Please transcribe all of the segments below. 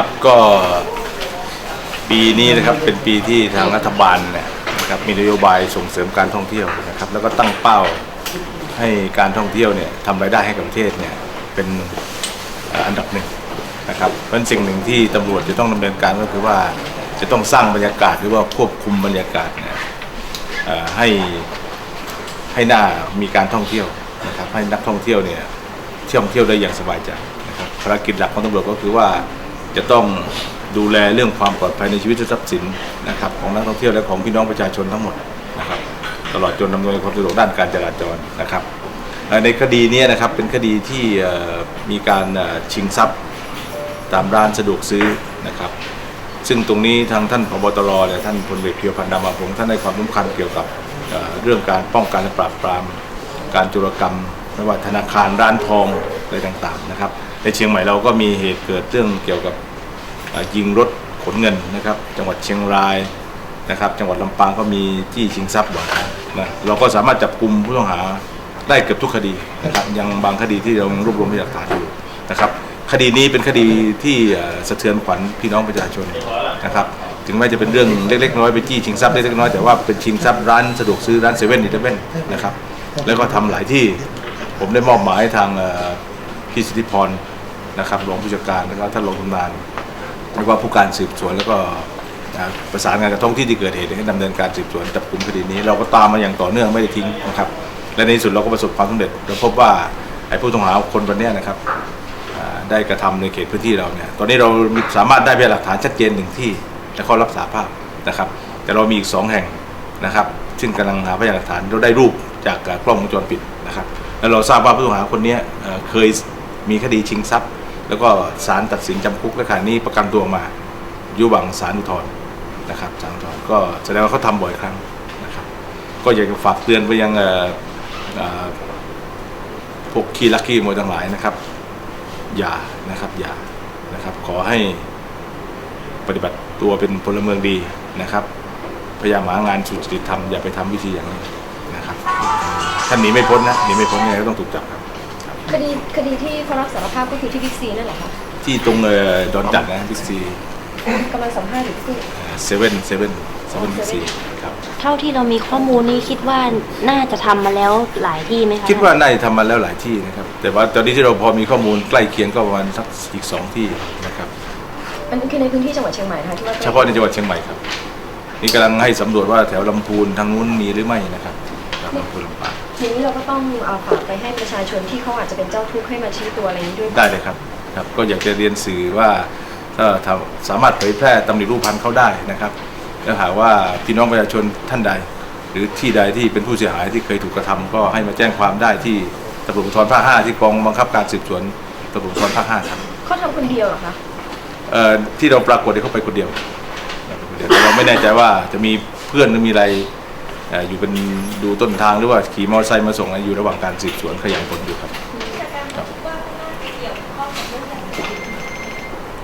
ครับก็ปีนี้นะครับเป็นปีที่ทางรัฐบาลเนี่ยนะครับมีนโยบายส่งเสริมการท่องเที่ยวนะครับ แล้วก็ตั้งเป้าให้การท่องเที่ยวเนี่ยทำรายได้ให้กับประเทศเนี่ยเป็นอันดับหนึ่งนะครับเพราะนั้นสิ่งหนึ่งที่ตำรวจจะต้องดำเนินการก็คือว่าจะต้องสร้างบรรยากาศหรือว่าควบคุมบรรยากาศเนี่ยให้ให้หน้ามีการท่องเที่ยวนะครับให้นักท่องเที่ยวเนี่ยท่องเที่ยวได้อย่างสบายใจนะครับภารกิจหลักของตำรวจก็คือว่า จะต้องดูแลเรื่องความปลอดภัยในชีวิตและทรัพย์สินนะครับของนักท่องเที่ยวและของพี่น้องประชาชนทั้งหมดนะครับตลอดจนดำเนินความสะดวกด้านการจราจรนะครับในคดีนี้นะครับเป็นคดีที่มีการชิงทรัพย์ตามร้านสะดวกซื้อนะครับ ซึ่งตรงนี้ทางท่านพบตรเนี่ยท่านพลเอกเพียวพันธ์ดามาพงศ์ท่านให้ความสำคัญเกี่ยวกับเอ่อเรื่องการป้องกันและปราบปรามการจุรกรรมไม่ว่าธนาคารร้านทองอะไรต่างๆนะครับ ในเชียงใหม่เราก็มีเหตุเกิดเรื่องเกี่ยวกับยิงรถขนเงินนะครับ จังหวัดเชียงรายนะครับ จังหวัดลำปางก็มีที่ชิงทรัพย์บ่อยครั้งนะเราก็สามารถจับกลุ่มผู้ต้องหาได้เกือบทุกคดีนะครับยังบางคดีที่เรายังรวบรวมพยานหลักฐานอยู่นะครับ คดีนี้เป็นคดีที่สะเทือนขวัญพี่น้องประชาชนนะครับถึงแม้จะเป็นเรื่องเล็กๆน้อยๆไปจี้ชิงทรัพย์เล็กๆน้อยแต่ว่าเป็นชิงทรัพย์ร้านสะดวกซื้อร้านเซเว่นอีเลฟเว่นนะครับแล้วก็ทำหลายที่ผมได้มอบหมายทางพี่สิทธิพร นะครับรองผู้จัดการแล้วก็ท่านรองผู้นานแล้วก็ผู้การสืบสวนแล้วก็ประสานงานกับท้องที่ที่เกิดเหตุให้ดำเนินการสืบสวนจับกลุ่มคดีนี้ เราก็ตามมาอย่างต่อเนื่องไม่ได้ทิ้งนะครับ และในที่สุดเราก็ประสบความสำเร็จเราพบว่าไอ้ผู้ต้องหาคนคนเนี้นะครับได้กระทำในเขตพื้นที่เราเนี่ยตอนนี้เราสามารถได้พยานหลักฐานชัดเจนหนึ่งที่และข้อรับสาภาพนะครับ แต่เรามีอีกสองแห่งนะครับ ซึ่งกำลังหาพยานหลักฐานเราได้รูปจากกล้องวงจรปิดนะครับ แล้วเราทราบว่าผู้ต้องหาคนนี้เอ่อเคยมีคดีชิงทรัพย์ แล้วก็ศาลตัดสินจำคุกและขณะนี้ประกันตัวมาอยู่บังศาลอุทธรณ์นะครับศาลอุทธรณ์ก็แสดงว่าเขาทำบ่อยครั้งนะครับ ก็อยากจะฝากเตือนไปยังพวกขี้ลักขี้มวยทั้งหลายนะครับ อย่านะครับอย่านะครับ ขอให้ปฏิบัติตัวเป็นพลเมืองดีนะครับ พยายามหางานสุจริตทำอย่าไปทำวิธีอย่างนี้นะครับท่านหนีไม่พ้นนะหนีไม่พ้นยังไงก็ต้องถูกจับ ครับคดีคดีที่เขารับสารภาพก็คือที่บิ๊กซีนั่นแหละคะที่ตรงเอ่อดอนจัดนะบิ๊กซีกำลังสัมภาษณ์อยู่ที่ เซเว่นเซเว่นเซเว่นบิ๊กซีครับ เท่าที่เรามีข้อมูลนี่คิดว่าน่าจะทำมาแล้วหลายที่ไหมคะคิดว่าน่าจะทำมาแล้วหลายที่นะครับ แต่ว่าตอนนี้ที่เราพอมีข้อมูลใกล้เคียงก็ประมาณสักอีกสองที่นะครับมันคือในพื้นที่จังหวัดเชียงใหม่นะคะที่ว่าเฉพาะในจังหวัดเชียงใหม่ครับ นี่กำลังให้สำรวจว่าแถวลำพูนทางนู้นมีหรือไม่นะครับครับลำพูนลำปาง ทีนี้เราก็ต้องเอาฝากไปให้ประชาชนที่เขาอาจจะเป็นเจ้าทุกข์ให้มาชี้ตัวอะไรนี้ด้วยได้เลยครับครับก็อยากจะเรียนสื่อว่าถ้าทำสามารถเผยแพร่ตำหนิรูปพันธ์เขาได้นะครับแล้วหากว่าพี่น้องประชาชนท่านใด หรือที่ใดที่เป็นผู้เสียหายที่เคยถูกกระทำก็ให้มาแจ้งความได้ที่ตำรวจภูธรภาค5ที่กองบังคับการสืบสวนตำรวจภูธรภาค5ครับเขาทำคนเดียวเหรอคะเอ่อที่เราปรากฏเนี่ยเขาไปคนเดียวไปคนเดียวแต่เราไม่แน่ใจว่าจะมีเพื่อนหรือมีอะไรเอ่ออยู่เป็นดูต้นทางหรือว่าขี่มอเตอร์ไซค์มาส่งอะไรอยู่ระหว่างการสืบสวนขยายผลอยู่ครับ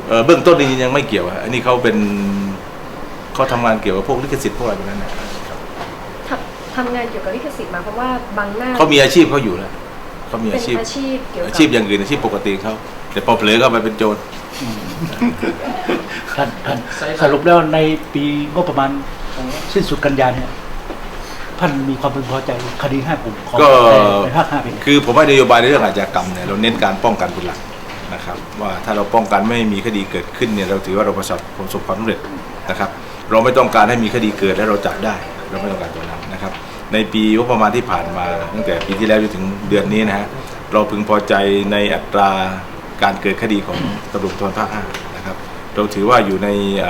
เอ่อเบื้องต้นนี้ยังไม่เกี่ยวอะอันนี้เขาเป็นเขาทำงานเกี่ยวกับพวกลิขสิทธิ์พวกอะไรพวกนั้นนะครับทำทำงานเกี่ยวกับลิขสิทธิ์มาเพราะว่าบางหน้าเขามีอาชีพเขาอยู่แล้วเขามีเป็นอาชีพอาชีพเกี่ยวกับอาชีพอย่างอื่นอาชีพปกติเขาแต่พอเผลอเข้าไปเป็นโจรท่านท่านสรุปแล้วในปีงบประมาณสิ้นสุดกันยาเนี่ย ท่านมีความพึงพอใจคดีห้ากลุ่มของก็ ในภาคห้าเป็นไง คือผมว่านโยบายในเรื่องอาชญากรรมเนี่ยเราเน้นการป้องกันเป็นหลักนะครับ ว่าถ้าเราป้องกันไม่ให้มีคดีเกิดขึ้นเนี่ยเราถือว่าเราประสบผลสบความสำเร็จนะครับ เราไม่ต้องการให้มีคดีเกิดและเราจับได้ เราไม่ต้องการตัวนั้นนะครับ ในปีงบประมาณที่ผ่านมาตั้งแต่ปีที่แล้วจนถึงเดือนนี้นะฮะเราพึงพอใจในอัตราการเกิดคดีของตำรวจภูธรภาคห้านะครับ เราถือว่าอยู่ใน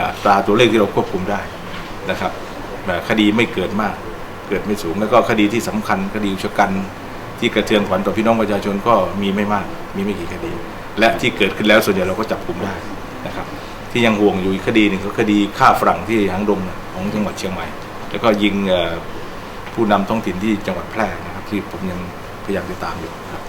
อัตราตัวเลขที่เราควบคุมได้นะครับแบบคดีไม่เกิดมากเกิดไม่สูง แล้วก็คดีที่สำคัญคดีอุกชกัน ที่กระเทือนขวัญต่อพี่น้องประชาชนก็มีไม่มาก มีไม่กี่คดี และที่เกิดขึ้นแล้วส่วนใหญ่เราก็จับกลุ่มได้นะครับ ที่ยังห่วงอยู่คดีหนึ่งก็คดีฆ่าฝรั่งที่หางดงของจังหวัดเชียงใหม่ แล้วก็ยิงผู้นำท้องถิ่นที่จังหวัดแพร่นะครับ ที่ผมยังพยายามติดตามอยู่ครับ